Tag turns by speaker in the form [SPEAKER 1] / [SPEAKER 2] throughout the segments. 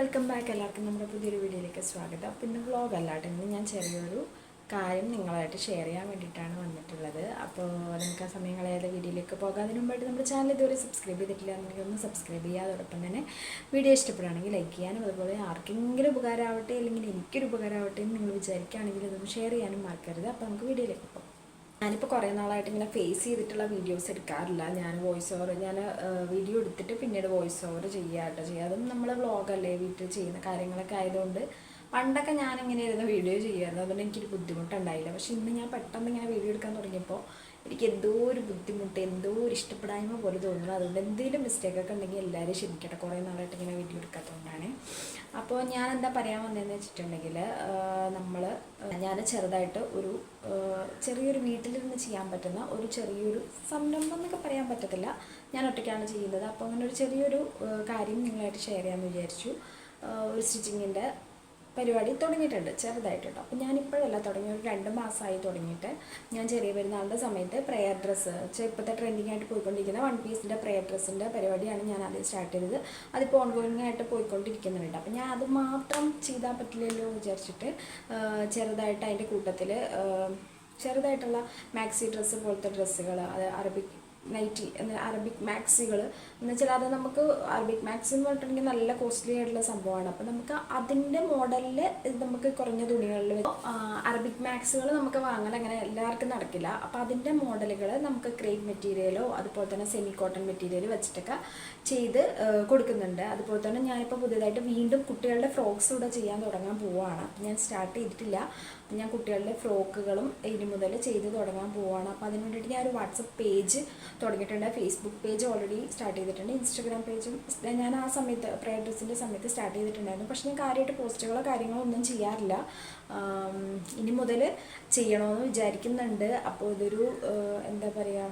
[SPEAKER 1] Welcome back എല്ലാവർക്കും. നമ്മുടെ പുതിയൊരു വീഡിയോയിലേക്ക് സ്വാഗതം. അപ്പോൾ ഇന്ന് വ്ളോഗ് അല്ലാട്ടെ ഇന്ന് ഞാൻ ചെറിയൊരു കാര്യം നിങ്ങളായിട്ട് ഷെയർ ചെയ്യാൻ വേണ്ടിയിട്ടാണ് വന്നിട്ടുള്ളത്. അപ്പോൾ നിങ്ങൾക്ക് ആ സമയം കളയാതെ വീഡിയോയിലേക്ക് പോകാതിന് മുമ്പായിട്ട് നമ്മുടെ ചാനൽ ഇതുവരെ സബ്സ്ക്രൈബ് ചെയ്തിട്ടില്ല എന്നുണ്ടെങ്കിൽ ഒന്ന് സബ്സ്ക്രൈബ് ചെയ്യുക. അതോടൊപ്പം തന്നെ വീഡിയോ ഇഷ്ടപ്പെടുകയാണെങ്കിൽ ലൈക്ക് ചെയ്യാനും അതുപോലെ ആർക്കെങ്കിലും ഉപകാരമാവട്ടെ അല്ലെങ്കിൽ എനിക്കൊരു ഉപകാരമാവട്ടെ എന്ന് നിങ്ങൾ വിചാരിക്കുകയാണെങ്കിൽ ഇതൊന്ന് ഷെയർ ചെയ്യാനും മറക്കരുത്. അപ്പോൾ നമുക്ക് വീഡിയോയിലേക്ക് പോകാം. ഞാനിപ്പോൾ കുറേ നാളായിട്ട് ഇങ്ങനെ ഫേസ് ചെയ്തിട്ടുള്ള വീഡിയോസ് എടുക്കാറില്ല. ഞാൻ വോയിസ് ഓവർ ഞാൻ വീഡിയോ എടുത്തിട്ട് പിന്നീട് വോയിസ് ഓവർ ചെയ്യാട്ടോ ചെയ്യുക അതും നമ്മൾ വ്ളോഗല്ലേ വീട്ടിൽ ചെയ്യുന്ന കാര്യങ്ങളൊക്കെ ആയതുകൊണ്ട് പണ്ടൊക്കെ ഞാൻ ഇങ്ങനെ ഇരുന്ന് വീഡിയോ ചെയ്യുമായിരുന്നു. അതുകൊണ്ട് എനിക്കൊരു ബുദ്ധിമുട്ടുണ്ടായില്ല. പക്ഷെ ഇന്ന് ഞാൻ പെട്ടെന്ന് ഇങ്ങനെ വീഡിയോ എടുക്കാൻ തുടങ്ങിയപ്പോൾ എനിക്ക് എന്തോ ഒരു ബുദ്ധിമുട്ട് എന്തോ ഒരു ഇഷ്ടപ്പെടായ്മ പോലെ തോന്നുന്നു. അതുകൊണ്ട് എന്തെങ്കിലും മിസ്റ്റേക്കൊക്കെ ഉണ്ടെങ്കിൽ എല്ലാവരും ക്ഷമിക്കട്ടെ. കുറേ നാളായിട്ട് ഇങ്ങനെ വീഡിയോ എടുക്കാത്തതുകൊണ്ടാണ് അപ്പോൾ ഞാൻ എന്താ പറയാൻ വന്നതെന്ന് വെച്ചിട്ടുണ്ടെങ്കിൽ നമ്മൾ ഞാൻ ചെറുതായിട്ട് ഒരു ചെറിയൊരു വീട്ടിലിരുന്ന് ചെയ്യാൻ പറ്റുന്ന ഒരു ചെറിയൊരു സംരംഭം എന്നൊക്കെ പറയാൻ പറ്റത്തില്ല. ഞാൻ ഒറ്റയ്ക്കാണ് ചെയ്യുന്നത്. അപ്പോൾ അങ്ങനെ ഒരു ചെറിയൊരു കാര്യം നിങ്ങളായിട്ട് ഷെയർ ചെയ്യാമെന്ന് വിചാരിച്ചു. ഒരു സ്റ്റിച്ചിങ്ങിന്റെ പരിപാടി തുടങ്ങിയിട്ടുണ്ട് ചെറുതായിട്ട് കേട്ടോ അപ്പോൾ ഞാനിപ്പോഴല്ല തുടങ്ങി ഒരു രണ്ട് മാസമായി തുടങ്ങിയിട്ട്. ഞാൻ ചെറിയ പെരുന്നാളിന്റെ സമയത്ത് പ്രെയർ ഡ്രസ്സ് ഇപ്പോഴത്തെ ട്രെൻഡിങ് ആയിട്ട് പോയിക്കൊണ്ടിരിക്കുന്ന വൺ പീസിന്റെ പ്രെയർ ഡ്രസ്സിന്റെ പരിപാടിയാണ് ഞാൻ ആദ്യം സ്റ്റാർട്ട് ചെയ്തത്. അതിപ്പോൾ ഓൺഗോയിങ് ആയിട്ട് പോയിക്കൊണ്ടിരിക്കുന്നുണ്ട്. അപ്പോൾ ഞാൻ അത് മാത്രം ചെയ്താൽ പറ്റില്ലല്ലോ വിചാരിച്ചിട്ട് ചെറുതായിട്ട് അതിന്റെ കൂട്ടത്തിൽ ചെറുതായിട്ടുള്ള മാക്സി ഡ്രസ്സ് പോലത്തെ ഡ്രസ്സുകൾ അത് അറബിക് നൈറ്റി എന്ന അറബിക് മാക്സികൾ എന്ന് വെച്ചാൽ അത് നമുക്ക് അറബിക് മാക്സി എന്ന് പറഞ്ഞിട്ടുണ്ടെങ്കിൽ നല്ല കോസ്റ്റ്ലി ആയിട്ടുള്ള സംഭവമാണ്. അപ്പോൾ നമുക്ക് അതിന്റെ മോഡലിൽ നമുക്ക് കുറഞ്ഞ തുണികളിൽ അറബിക് മാക്സുകൾ നമുക്ക് വാങ്ങാൻ അങ്ങനെ എല്ലാവർക്കും നടക്കില്ല. അപ്പോൾ അതിന്റെ മോഡലുകൾ നമുക്ക് ക്രേപ്പ് മെറ്റീരിയലോ അതുപോലെ തന്നെ സെമി കോട്ടൺ മെറ്റീരിയൽ വെച്ചിട്ടൊക്കെ ചെയ്ത് കൊടുക്കുന്നുണ്ട്. അതുപോലെ തന്നെ ഞാനിപ്പോൾ പുതിയതായിട്ട് വീണ്ടും കുട്ടികളുടെ ഫ്രോക്സ് ഇവിടെ ചെയ്യാൻ തുടങ്ങാൻ പോവുകയാണ് ഞാൻ സ്റ്റാർട്ട് ചെയ്തിട്ടില്ല. ഞാൻ കുട്ടികളുടെ ഫ്രോക്കുകളും ഇനി മുതൽ ചെയ്ത് തുടങ്ങാൻ പോവുകയാണ് അപ്പോൾ അതിന് വേണ്ടിയിട്ട് ഞാൻ ഒരു വാട്സപ്പ് പേജ് തുടങ്ങിയിട്ടുണ്ട്. ഫേസ്ബുക്ക് പേജ് ഓൾറെഡി സ്റ്റാർട്ട് ചെയ്തിട്ടുണ്ട്. ഇൻസ്റ്റാഗ്രാം പേജും ഞാൻ ആ സമയത്ത് പ്രയർ ഡ്രസ്സിന്റെ സമയത്ത് സ്റ്റാർട്ട് ചെയ്തിട്ടുണ്ടായിരുന്നു. പക്ഷേ ഞാൻ കാര്യമായിട്ട് പോസ്റ്റുകളോ കാര്യങ്ങളോ ഒന്നും ചെയ്യാറില്ല. ഇനി മുതൽ ചെയ്യണമെന്ന് വിചാരിക്കുന്നുണ്ട്. അപ്പോൾ ഇതൊരു എന്താ പറയുക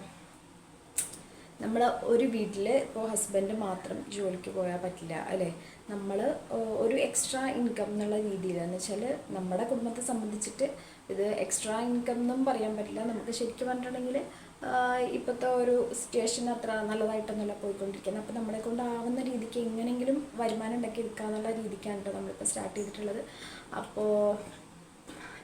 [SPEAKER 1] നമ്മൾ ഒരു വീട്ടിൽ ഇപ്പോൾ ഹസ്ബൻഡ് മാത്രം ജോലിക്ക് പോയാൽ പറ്റില്ല അല്ലേ? നമ്മൾ ഒരു എക്സ്ട്രാ ഇൻകം എന്നുള്ള രീതിയിൽ എന്ന് വെച്ചാൽ നമ്മുടെ കുടുംബത്തെ സംബന്ധിച്ചിട്ട് ഇത് എക്സ്ട്രാ ഇൻകം എന്നും പറയാൻ പറ്റില്ല. നമുക്ക് ശരിക്കും പറഞ്ഞിട്ടുണ്ടെങ്കിൽ ഇപ്പോഴത്തെ ഒരു സിറ്റുവേഷൻ അത്ര നല്ലതായിട്ടൊന്നുമല്ല പോയിക്കൊണ്ടിരിക്കുന്നത്. അപ്പോൾ നമ്മളെ കൊണ്ടാവുന്ന രീതിക്ക് എങ്ങനെയെങ്കിലും വരുമാനം ഉണ്ടാക്കി എടുക്കുക എന്നുള്ള രീതിക്കാണ് കേട്ടോ നമ്മളിപ്പോൾ സ്റ്റാർട്ട് ചെയ്തിട്ടുള്ളത്. അപ്പോൾ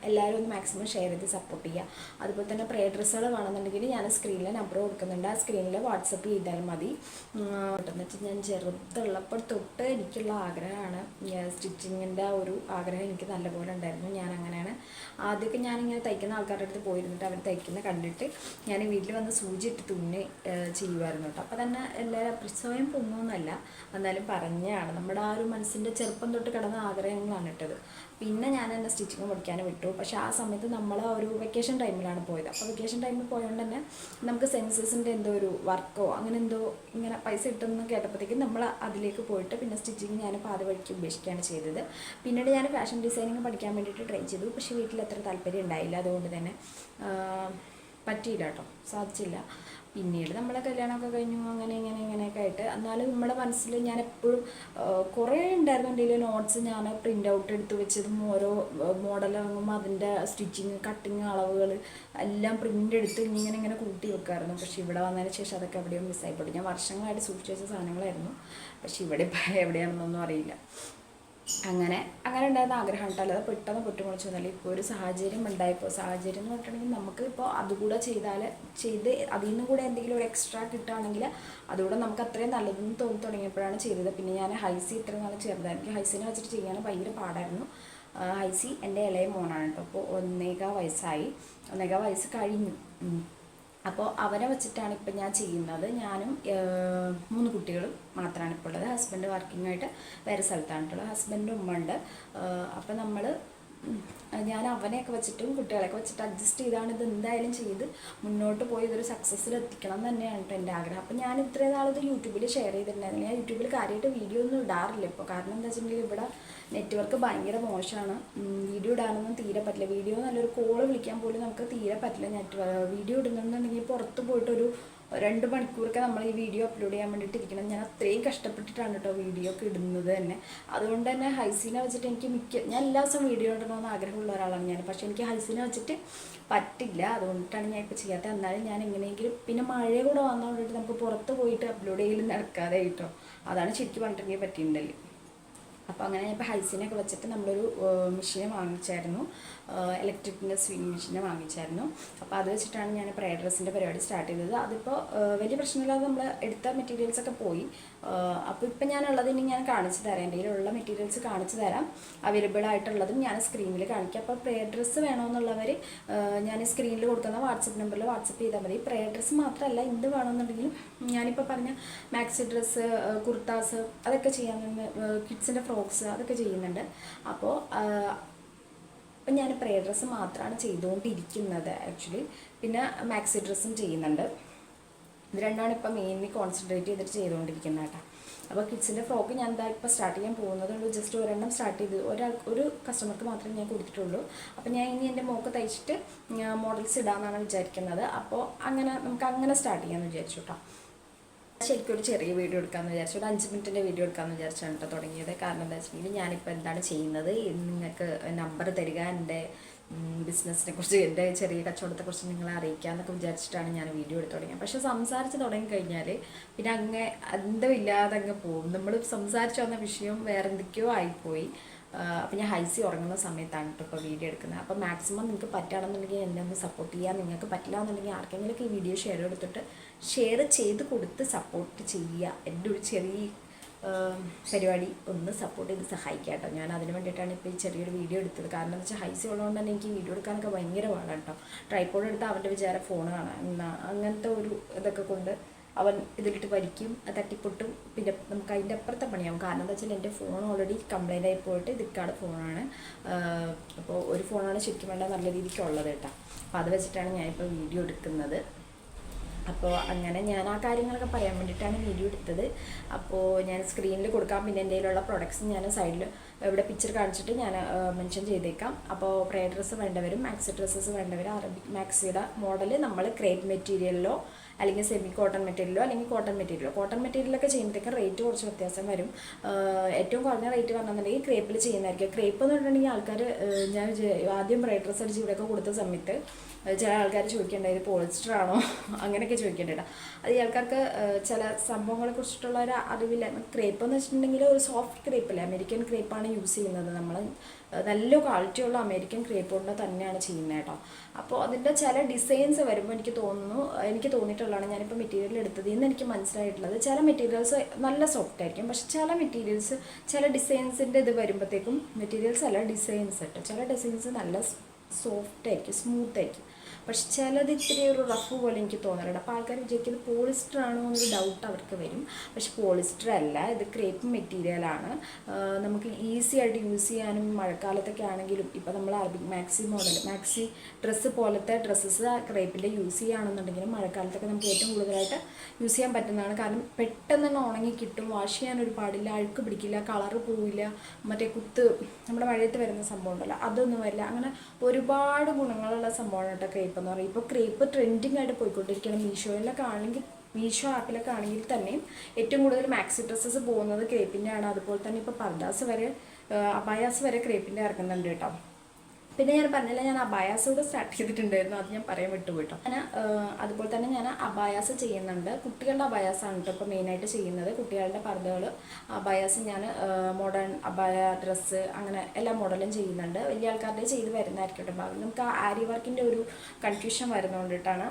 [SPEAKER 1] എല്ലാവരും ഒന്ന് മാക്സിമം ഷെയർ ചെയ്ത് സപ്പോർട്ട് ചെയ്യുക. അതുപോലെ തന്നെ പ്രേ ഡ്രസ്സുകൾ വേണമെന്നുണ്ടെങ്കിൽ ഞാൻ സ്ക്രീനിൽ നമ്പർ കൊടുക്കുന്നുണ്ട്. ആ സ്ക്രീനിൽ വാട്സപ്പ് ചെയ്താൽ മതി. എന്ന് വെച്ചാൽ ഞാൻ ചെറുതുള്ളപ്പോൾ തൊട്ട് എനിക്കുള്ള ആഗ്രഹമാണ്. സ്റ്റിച്ചിങ്ങിന്റെ ഒരു ആഗ്രഹം എനിക്ക് നല്ലപോലെ ഉണ്ടായിരുന്നു. ഞാൻ അങ്ങനെയാണ്. ആദ്യമൊക്കെ ഞാനിങ്ങനെ തയ്ക്കുന്ന ആൾക്കാരുടെ അടുത്ത് പോയിരുന്നിട്ട് അവർ തയ്ക്കുന്ന കണ്ടിട്ട് ഞാൻ വീട്ടിൽ വന്ന് സൂചി ഇട്ട് തുന്നി ചെയ്യുമായിരുന്നു കേട്ടോ. അപ്പോൾ തന്നെ എല്ലാവരും സ്വയം പൊങ്ങുമെന്നല്ല എന്നാലും പറഞ്ഞാണ് നമ്മുടെ ആ ഒരു മനസ്സിന്റെ ചെറുപ്പം തൊട്ട് കിടന്ന ആഗ്രഹങ്ങളാണ് ഇട്ടത് പിന്നെ ഞാൻ എന്നെ സ്റ്റിച്ചിങ് പഠിക്കാൻ വിട്ടു. പക്ഷേ ആ സമയത്ത് നമ്മൾ ഒരു വെക്കേഷൻ ടൈമിലാണ് പോയത്. അപ്പോൾ വെക്കേഷൻ ടൈമിൽ പോയതുകൊണ്ട് തന്നെ നമുക്ക് സെൻസസിന്റെ എന്തോ ഒരു വർക്കോ അങ്ങനെ എന്തോ ഇങ്ങനെ പൈസ കിട്ടുമെന്ന് കേട്ടപ്പോഴത്തേക്കും നമ്മൾ അതിലേക്ക് പോയിട്ട് പിന്നെ സ്റ്റിച്ചിങ് ഞാൻ പാത വഴിക്ക് ഉപേക്ഷിക്കുകയാണ് ചെയ്തത്. പിന്നീട് ഞാൻ ഫാഷൻ ഡിസൈനിങ് പഠിക്കാൻ വേണ്ടിയിട്ട് ട്രൈ ചെയ്തു. പക്ഷേ വീട്ടിൽ അത്ര താല്പര്യം ഉണ്ടായില്ല. അതുകൊണ്ട് തന്നെ പറ്റിയില്ല കേട്ടോ. സാധിച്ചില്ല. പിന്നീട് നമ്മളെ കല്യാണമൊക്കെ കഴിഞ്ഞു. അങ്ങനെ ഇങ്ങനെ ആയിട്ട്. എന്നാലും നമ്മുടെ മനസ്സിൽ ഞാൻ എപ്പോഴും കുറേ ഉണ്ടായിരുന്നു എന്റെ നോട്ട്സ് ഞാൻ പ്രിന്റ് ഔട്ട് എടുത്ത് വെച്ചതും ഓരോ മോഡൽ വാങ്ങുമ്പോൾ അതിന്റെ സ്റ്റിച്ചിങ് കട്ടിങ് അളവുകൾ എല്ലാം പ്രിന്റ് എടുത്ത് ഇങ്ങനെ ഇങ്ങനെ കൂട്ടി വെക്കായിരുന്നു. പക്ഷെ ഇവിടെ വന്നതിന് ശേഷം അതൊക്കെ എവിടെയോ മിസ്സായിപ്പോയി ഞാൻ വർഷങ്ങളായിട്ട് സൂക്ഷിച്ച സാധനങ്ങളായിരുന്നു. പക്ഷെ ഇവിടെ ഇപ്പം എവിടെയാണെന്നൊന്നും അറിയില്ല. അങ്ങനെ അങ്ങനെ ഉണ്ടായിരുന്ന ആഗ്രഹം കേട്ടോ അല്ലാതെ പെട്ടെന്ന് പൊട്ടിമുളച്ചു വന്നല്ല ഇപ്പോൾ ഒരു സാഹചര്യം ഉണ്ടായപ്പോൾ സാഹചര്യം എന്ന് പറഞ്ഞിട്ടുണ്ടെങ്കിൽ നമുക്ക് ഇപ്പോൾ അതുകൂടെ ചെയ്താൽ ചെയ്ത് അതിൽ നിന്നും കൂടെ എന്തെങ്കിലും ഒരു എക്സ്ട്രാ കിട്ടുകയാണെങ്കിൽ അതുകൂടെ നമുക്ക് അത്രയും നല്ലതെന്ന് തോന്നി തുടങ്ങിയപ്പോഴാണ് ചെയ്തത്. പിന്നെ ഞാൻ ഹൈസി ഇത്ര നാൾ ചേർന്നത്. എനിക്ക് ഹൈസിനെ വെച്ചിട്ട് ചെയ്യാൻ ഭയങ്കര പാടായിരുന്നു. ഹൈസി എന്റെ ഇളയ മോനാണ് കേട്ടോ. അപ്പോൾ ഒന്നേകാ വയസ്സായി. ഒന്നേകാ വയസ്സ് കഴിഞ്ഞു. അപ്പോൾ അവരെ വെച്ചിട്ടാണ് ഇപ്പം ഞാൻ ചെയ്യുന്നത്. ഞാനും മൂന്ന് കുട്ടികളും മാത്രമാണ് ഇപ്പോൾ ഉള്ളത്. ഹസ്ബൻഡ് വർക്കിംഗ് ആയിട്ട് വേറെ സ്ഥലത്താണിട്ടുള്ളത് ഹസ്ബൻഡും ഉമ്മ ഉണ്ട്. അപ്പം നമ്മൾ ഞാൻ അവനെയൊക്കെ വെച്ചിട്ടും കുട്ടികളെയൊക്കെ വെച്ചിട്ട് അഡ്ജസ്റ്റ് ചെയ്താണ് ഇത് എന്തായാലും ചെയ്ത് മുന്നോട്ട് പോയി ഇതൊരു സക്സസ്സിൽ എത്തിക്കണം എന്ന് തന്നെയാണ് കേട്ടോ എന്റെ ആഗ്രഹം. അപ്പം ഞാൻ ഇത്രയും നാളിത് യൂട്യൂബിൽ ഷെയർ ചെയ്തിട്ടുണ്ടായിരുന്നു. ഞാൻ യൂട്യൂബിൽ കാര്യമായിട്ട് വീഡിയോ ഒന്നും ഇടാറില്ല ഇപ്പോൾ കാരണം എന്താ വെച്ചിട്ടുണ്ടെങ്കിൽ ഇവിടെ നെറ്റ്വർക്ക് ഭയങ്കര മോശമാണ് വീഡിയോ ഇടാനൊന്നും തീരെ പറ്റില്ല. വീഡിയോ നല്ലൊരു കോൾ വിളിക്കാൻ പോലും നമുക്ക് തീരെ പറ്റില്ല. നെറ്റ്വർക്ക് വീഡിയോ ഇടുന്നുണ്ടെങ്കിൽ പുറത്ത് പോയിട്ടൊരു രണ്ട് മണിക്കൂറൊക്കെ നമ്മൾ ഈ വീഡിയോ അപ്ലോഡ് ചെയ്യാൻ വേണ്ടിയിട്ട് ഇരിക്കണം. ഞാൻ അത്രയും കഷ്ടപ്പെട്ടിട്ടാണ് കേട്ടോ വീഡിയോ ഒക്കെ ഇടുന്നത് തന്നെ. അതുകൊണ്ട് തന്നെ ഹൈസീനെ വെച്ചിട്ട് എനിക്ക് മിക്ക ഞാൻ എല്ലാ ദിവസവും വീഡിയോ ഇടണമെന്ന് ആഗ്രഹമുള്ള ഒരാളാണ് ഞാൻ. പക്ഷേ എനിക്ക് ഹൈസീനെ വെച്ചിട്ട് പറ്റില്ല. അതുകൊണ്ടിട്ടാണ് ഞാൻ ഇപ്പോൾ ചെയ്യാത്തത്. എന്നാലും ഞാൻ എങ്ങനെയെങ്കിലും പിന്നെ മഴ കൂടെ വന്നതുകൊണ്ടിട്ട് നമുക്ക് പുറത്ത് പോയിട്ട് അപ്ലോഡ് ചെയ്യലും നടക്കാതെ കേട്ടോ അതാണ് ശരിക്കും പറഞ്ഞിട്ടുണ്ടെങ്കിൽ പറ്റിയിട്ടുണ്ടല്ലോ അപ്പോൾ അങ്ങനെ ഇപ്പോൾ ഹൈസിനൊക്കെ വെച്ചിട്ട് നമ്മളൊരു മെഷീൻ വാങ്ങിച്ചായിരുന്നു. ഇലക്ട്രിക്കിന്റെ സ്വിങ് മെഷീൻ വാങ്ങിച്ചായിരുന്നു. അപ്പോൾ അത് വെച്ചിട്ടാണ് ഞാൻ പ്രയർ ഡ്രസ്സിന്റെ പരിപാടി സ്റ്റാർട്ട് ചെയ്തത്. അതിപ്പോൾ വലിയ പ്രശ്നമില്ലാതെ നമ്മൾ എടുത്ത മെറ്റീരിയൽസൊക്കെ പോയി. അപ്പോൾ ഇപ്പം ഞാനുള്ളത് ഇനി ഞാൻ കാണിച്ചു തരാം. എന്റെ കയ്യിലുള്ള മെറ്റീരിയൽസ് കാണിച്ചു തരാം. അവൈലബിൾ ആയിട്ടുള്ളതും ഞാൻ സ്ക്രീനിൽ കാണിക്കാം. അപ്പോൾ പ്രയർ ഡ്രസ്സ് വേണമെന്നുള്ളവർ ഞാൻ സ്ക്രീനിൽ കൊടുക്കുന്ന വാട്സപ്പ് നമ്പറിൽ വാട്സപ്പ് ചെയ്താൽ മതി. പ്രയർ ഡ്രസ്സ് മാത്രമല്ല എന്ത് വേണമെന്നുണ്ടെങ്കിലും ഞാനിപ്പോൾ പറഞ്ഞ മാക്സി ഡ്രസ്സ് കുർത്താസ് അതൊക്കെ ചെയ്യാൻ കിഡ്സിന്റെ ഫ്രോക്സ് അതൊക്കെ ചെയ്യുന്നുണ്ട്. അപ്പോൾ അപ്പം ഞാൻ പ്രയർ ഡ്രസ്സ് മാത്രമാണ് ചെയ്തുകൊണ്ടിരിക്കുന്നത് ആക്ച്വലി പിന്നെ മാക്സി ഡ്രസ്സും ചെയ്യുന്നുണ്ട്. ഇത് രണ്ടാണ് ഇപ്പം മെയിൻലി കോൺസെൻട്രേറ്റ് ചെയ്തിട്ട് ചെയ്തുകൊണ്ടിരിക്കുന്നത് കേട്ടോ. അപ്പോൾ കിഡ്സിന്റെ ഫ്രോക്ക് ഞാൻ എന്താ ഇപ്പോൾ സ്റ്റാർട്ട് ചെയ്യാൻ പോകുന്നതുള്ളൂ. ജസ്റ്റ് ഒരെണ്ണം സ്റ്റാർട്ട് ചെയ്ത് ഒരാൾ ഒരു കസ്റ്റമർക്ക് മാത്രമേ ഞാൻ കൊടുത്തിട്ടുള്ളൂ. അപ്പോൾ ഞാൻ ഇനി എന്റെ മോക്ക് തയ്ച്ചിട്ട് മോഡൽസ് ഇടാമെന്നാണ് വിചാരിക്കുന്നത്. അപ്പോൾ അങ്ങനെ നമുക്ക് അങ്ങനെ സ്റ്റാർട്ട് ചെയ്യാമെന്ന് വിചാരിച്ചു കേട്ടോ ശരിക്കും ഒരു ചെറിയ വീഡിയോ എടുക്കാമെന്ന് വിചാരിച്ചു. ഒരു അഞ്ച് മിനിറ്റിന്റെ വീഡിയോ എടുക്കാമെന്ന് വിചാരിച്ചാണ് കേട്ടോ തുടങ്ങിയത്. കാരണം എന്താ വെച്ചിട്ടുണ്ടെങ്കിൽ ഞാനിപ്പോൾ എന്താണ് ചെയ്യുന്നത്? നിങ്ങൾക്ക് നമ്പർ തരിക എന്റെ ബിസിനസ്സിനെ കുറിച്ച് എന്റെ ചെറിയ കച്ചവടത്തെക്കുറിച്ച് നിങ്ങളെ അറിയിക്കാമെന്നൊക്കെ വിചാരിച്ചിട്ടാണ് ഞാൻ വീഡിയോ എടുത്ത് തുടങ്ങിയത്. പക്ഷേ സംസാരിച്ച് തുടങ്ങിക്കഴിഞ്ഞാൽ പിന്നെ അങ്ങ് അന്തമില്ലാതെ അങ്ങ് പോകും. നമ്മൾ സംസാരിച്ചു വന്ന വിഷയം വേറെ എന്തൊക്കെയോ ആയിപ്പോയി. അപ്പം ഞാൻ ഹൈസി ഉറങ്ങുന്ന സമയത്താണ് കേട്ടോ ഇപ്പോൾ വീഡിയോ എടുക്കുന്നത്. അപ്പോൾ മാക്സിമം നിങ്ങൾക്ക് പറ്റുകയാണെന്നുണ്ടെങ്കിൽ എന്നെ ഒന്ന് സപ്പോർട്ട് ചെയ്യാം. നിങ്ങൾക്ക് പറ്റില്ല എന്നുണ്ടെങ്കിൽ ആർക്കെങ്കിലും ഈ വീഡിയോ ഷെയർ എടുത്തിട്ട് ഷെയർ ചെയ്ത് കൊടുത്ത് സപ്പോർട്ട് ചെയ്യുക. എന്റെ ഒരു ചെറിയ പരിപാടി ഒന്ന് സപ്പോർട്ട് ചെയ്ത് സഹായിക്കുക കേട്ടോ ഞാൻ അതിന് വേണ്ടിയിട്ടാണ് ഇപ്പോൾ ഈ ചെറിയൊരു വീഡിയോ എടുത്തത്. കാരണം എന്ന് വെച്ചാൽ ഹൈസ് ഉള്ളതുകൊണ്ട് തന്നെ എനിക്ക് വീഡിയോ എടുക്കാനൊക്കെ ഭയങ്കര പാടാണ് കേട്ടോ ട്രൈപ്പോഡ് എടുത്ത് അവന്റെ വിചാരം ഫോൺ കാണാൻ അങ്ങനത്തെ ഒരു ഇതൊക്കെ കൊണ്ട് അവൻ ഇതിലിട്ട് വലിക്കും തട്ടിപ്പൊട്ടും. പിന്നെ നമുക്ക് അതിന്റെ അപ്പുറത്തെ പണിയാവും. കാരണം എന്താ വെച്ചാൽ എന്റെ ഫോൺ ഓൾറെഡി കംപ്ലൈന്റ് ആയി പോയിട്ട് ഇതിക്കാട് ഫോണാണ് അപ്പോൾ ഒരു ഫോണാണ് ശരിക്കും വേണ്ട നല്ല രീതിക്ക് ഉള്ളത് കേട്ടോ അപ്പോൾ അത് വെച്ചിട്ടാണ് ഞാനിപ്പോൾ വീഡിയോ എടുക്കുന്നത്. അപ്പോൾ അങ്ങനെ ഞാൻ ആ കാര്യങ്ങളൊക്കെ പറയാൻ വേണ്ടിയിട്ടാണ് വീഡിയോ എടുത്തത്. അപ്പോൾ ഞാൻ സ്ക്രീനിൽ കൊടുക്കാം. പിന്നെ കയ്യിലുള്ള പ്രൊഡക്ട്സ് ഞാൻ സൈഡിൽ ഇവിടെ പിക്ചർ കാണിച്ചിട്ട് ഞാൻ മെൻഷൻ ചെയ്തേക്കാം. അപ്പോൾ പ്രേ ഡ്രസ്സ് വേണ്ടവരും മാക്സി ഡ്രസ്സസ് വേണ്ടവരും അറബിക് മാക്സിയുടെ മോഡൽ നമ്മൾ ക്രേറ്റ് മെറ്റീരിയലിലോ അല്ലെങ്കിൽ സെമി കോട്ടൺ മെറ്റീരിയലോ അല്ലെങ്കിൽ കോട്ടൺ മെറ്റീരിയലോ കോട്ടൺ മെറ്റീരിയലൊക്കെ ചെയ്യുമ്പോഴത്തേക്കും റേറ്റ് കുറച്ച് വ്യത്യാസം വരും. ഏറ്റവും കുറഞ്ഞ റേറ്റ് പറഞ്ഞിട്ടുണ്ടെങ്കിൽ ക്രേപ്പിൽ ചെയ്യുന്നതായിരിക്കും. ക്രേപ്പ് എന്ന് പറഞ്ഞിട്ടുണ്ടെങ്കിൽ ആൾക്കാർ ഞാൻ ആദ്യം ബ്രൈഡ് റിസർച്ച് ഇവിടെയൊക്കെ കൊടുത്ത സമയത്ത് ചില ആൾക്കാർ ചോദിക്കേണ്ടത് പോളിസ്റ്റർ ആണോ? അങ്ങനെയൊക്കെ ചോദിക്കേണ്ടത് അത് ഈ ആൾക്കാർക്ക് ചില സംഭവങ്ങളെ കുറിച്ചിട്ടുള്ള ഒരു അറിവില്ല. ക്രേപ്പ് എന്ന് വെച്ചിട്ടുണ്ടെങ്കിൽ ഒരു സോഫ്റ്റ് ക്രേപ്പ് അല്ലേ അമേരിക്കൻ ക്രേപ്പാണ് യൂസ് ചെയ്യുന്നത് നമ്മൾ നല്ല ക്വാളിറ്റിയുള്ള അമേരിക്കൻ ക്രേപ്പ് കൊണ്ട് തന്നെയാണ് ചെയ്യുന്നത് കേട്ടോ. അപ്പോൾ അതിന്റെ ചില ഡിസൈൻസ് വരുമ്പോൾ എനിക്ക് തോന്നുന്നു എനിക്ക് തോന്നിയിട്ടുള്ളതാണ് ഞാനിപ്പോൾ മെറ്റീരിയൽ എടുത്തത്. എന്ന് എനിക്ക് മനസ്സിലായിട്ടുള്ളത് ചില മെറ്റീരിയൽസ് നല്ല സോഫ്റ്റ് ആയിരിക്കും. പക്ഷെ ചില മെറ്റീരിയൽസ് ചില ഡിസൈൻസിന്റെ ഇത് വരുമ്പോഴത്തേക്കും മെറ്റീരിയൽസ് അല്ല ഡിസൈൻസ് കേട്ടോ ചില ഡിസൈൻസ് നല്ല സോഫ്റ്റ് ആയിരിക്കും സ്മൂത്ത് ആയിരിക്കും. പക്ഷെ ചിലത് ഇത്തിരി ഒരു റഫ് പോലെ എനിക്ക് തോന്നാറുണ്ട്. അപ്പോൾ ആൾക്കാർ വിചാരിക്കുന്നത് പോളിസ്റ്റർ ആണോ എന്നൊരു ഡൗട്ട് അവർക്ക് വരും. പക്ഷെ പോളിസ്റ്റർ അല്ല ഇത് ക്രേപ്പ് മെറ്റീരിയലാണ് നമുക്ക് ഈസി ആയിട്ട് യൂസ് ചെയ്യാനും മഴക്കാലത്തൊക്കെ ആണെങ്കിലും ഇപ്പോൾ നമ്മൾ Arabic maxi model maxi dress പോലത്തെ ഡ്രസ്സസ് ക്രേപ്പിന്റെ യൂസ് ചെയ്യുകയാണെന്നുണ്ടെങ്കിലും മഴക്കാലത്തൊക്കെ നമുക്ക് ഏറ്റവും കൂടുതലായിട്ട് യൂസ് ചെയ്യാൻ പറ്റുന്നതാണ്. കാരണം പെട്ടെന്ന് തന്നെ ഉണങ്ങി കിട്ടും വാഷ് ചെയ്യാൻ ഒരു പാടില്ല അഴുക്ക് പിടിക്കില്ല കളറ് പോവില്ല മറ്റേ കുത്ത് നമ്മുടെ മഴയത്ത് വരുന്ന സംഭവം ഉണ്ടല്ലോ അതൊന്നും വരില്ല. അങ്ങനെ ഒരുപാട് ഗുണങ്ങളുള്ള സംഭവമാണ് കേട്ടോ ക്രേപ്പ് ക്രേപ്പ് എന്ന് പറയും. ഇപ്പോൾ ക്രേപ്പ് ട്രെൻഡിങ് ആയിട്ട് പോയിക്കൊണ്ടിരിക്കുകയാണ്. മീഷോയിലൊക്കെ ആണെങ്കിൽ മീഷോ ആപ്പിലൊക്കെ ആണെങ്കിൽ തന്നെ ഏറ്റവും കൂടുതൽ മാക്സി ഡ്രസ്സസ് പോകുന്നത് ക്രേപ്പിന്റെ ആണ് അതുപോലെ തന്നെ ഇപ്പോൾ പർദാസ് വരെ അബായാസ് വരെ ക്രീപ്പിന്റെ ഇറക്കുന്നുണ്ട് കേട്ടോ. പിന്നെ ഞാൻ പറഞ്ഞില്ല ഞാൻ അബായാസ് കൂടെ സ്റ്റാർട്ട് ചെയ്തിട്ടുണ്ടായിരുന്നു. അത് ഞാൻ പറയാൻ വിട്ടുപോയിട്ടോ. ഞാൻ അതുപോലെ തന്നെ ഞാൻ അബായാസ് ചെയ്യുന്നുണ്ട്. കുട്ടികളുടെ അബായാസാണ് കേട്ടോ ഇപ്പോൾ മെയിനായിട്ട് ചെയ്യുന്നത്. കുട്ടികളുടെ പർദ്ദകൾ അബായാസ് ഞാൻ മോഡേൺ അബായ ഡ്രസ്സ് അങ്ങനെ എല്ലാ മോഡലും ചെയ്യുന്നുണ്ട്. വലിയ ആൾക്കാരുടെ ചെയ്ത് വരുന്നതായിരിക്കും കേട്ടോ നമുക്ക് ആ ആരി വർക്കിന്റെ ഒരു കൺഫ്യൂഷൻ വരുന്നതുകൊണ്ടിട്ടാണ്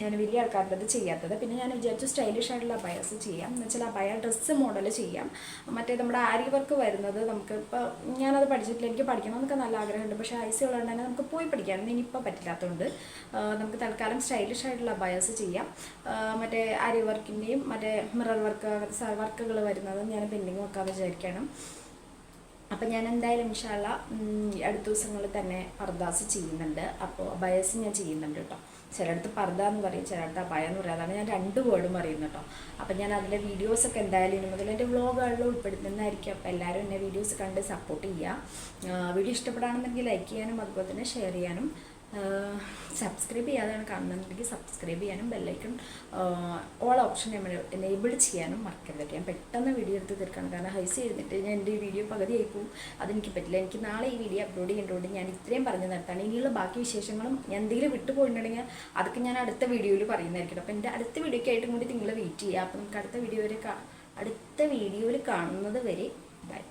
[SPEAKER 1] ഞാൻ വലിയ ആൾക്കാരുടെ അത് ചെയ്യാത്തത്. പിന്നെ ഞാൻ വിചാരിച്ചു സ്റ്റൈലിഷ് ആയിട്ടുള്ള അബയാസ് ചെയ്യാം. എന്ന് വെച്ചാൽ അബയ ഡ്രസ്സ് മോഡൽ ചെയ്യാം. മറ്റേ നമ്മുടെ ആരി വർക്ക് വരുന്നത് നമുക്ക് ഇപ്പോൾ ഞാനത് പഠിച്ചിട്ടില്ല. എനിക്ക് പഠിക്കണം എന്നൊക്കെ നല്ല ആഗ്രഹമുണ്ട്. പക്ഷേ ഐസി ഉള്ളതുകൊണ്ട് തന്നെ നമുക്ക് പോയി പഠിക്കാനൊന്നും ഇനിയിപ്പോൾ പറ്റില്ലാത്തതുകൊണ്ട് നമുക്ക് തൽക്കാലം സ്റ്റൈലിഷ് ആയിട്ടുള്ള അബയാസ് ചെയ്യാം. മറ്റേ ആരി വർക്കിന്റെയും മറ്റേ മിറർ വർക്ക് വർക്കുകൾ വരുന്നത് ഞാൻ പെൻഡിങ് വെക്കാതെ വിചാരിക്കണം. അപ്പം ഞാൻ എന്തായാലും ഇൻഷാല്ല അടുത്ത ദിവസങ്ങളിൽ തന്നെ പർദാസ് ചെയ്യുന്നുണ്ട്. അപ്പോൾ ബയസ് ഞാൻ ചെയ്യുന്നുണ്ട് കേട്ടോ. ചിലയിടത്ത് പർദ്ദ എന്ന് പറയും ചിലയിടത്ത് അപായ എന്ന് പറയും. അതാണ് ഞാൻ രണ്ട് വേർഡും പറയുന്നത് കേട്ടോ. അപ്പം ഞാൻ അതിന്റെ വീഡിയോസൊക്കെ എന്തായാലും ഇനി മുതൽ എന്റെ വ്ളോഗുകളിൽ ഉൾപ്പെടുത്തുന്നതായിരിക്കും. അപ്പോൾ എല്ലാവരും എന്നെ വീഡിയോസ് കണ്ട് സപ്പോർട്ട് ചെയ്യുക. വീഡിയോ ഇഷ്ടപ്പെടുകയാണെന്നുണ്ടെങ്കിൽ ലൈക്ക് ചെയ്യാനും അതുപോലെ തന്നെ ഷെയർ ചെയ്യാനും സബ്സ്ക്രൈബ് ചെയ്യാതെയാണ് കാണുന്നുണ്ടെങ്കിൽ സബ്സ്ക്രൈബ് ചെയ്യാനും ബെല്ലൈക്കൺ ഓൾ ഓപ്ഷൻ എനേബിൾ ചെയ്യാനും മറക്കരുത് ഞാൻ പെട്ടെന്ന് വീഡിയോ എടുത്ത് തീർക്കണം കാരണം ഹൈസ് ചെയ്തിട്ട് ഞാൻ എന്റെ വീഡിയോ പകുതി ആയിപ്പോവും അതെനിക്ക് പറ്റില്ല. എനിക്ക് നാളെ ഈ വീഡിയോ അപ്ലോഡ് ചെയ്യേണ്ടതുകൊണ്ട് ഞാൻ ഇത്രയും പറഞ്ഞു നിർത്താണ് ഇനിയുള്ള ബാക്കി വിശേഷങ്ങളും ഞാൻ എന്തെങ്കിലും വിട്ടുപോയിട്ടുണ്ടെങ്കിൽ അതൊക്കെ ഞാൻ അടുത്ത വീഡിയോയിൽ പറയുന്നതായിരിക്കും അപ്പോൾ എന്റെ അടുത്ത വീഡിയോയ്ക്ക് ആയിട്ടും കൂടി നിങ്ങൾ വെയിറ്റ് ചെയ്യുക. അപ്പോൾ നമുക്ക് അടുത്ത വീഡിയോ വരെ അടുത്ത വീഡിയോയിൽ കാണുന്നത് വരെ ബൈ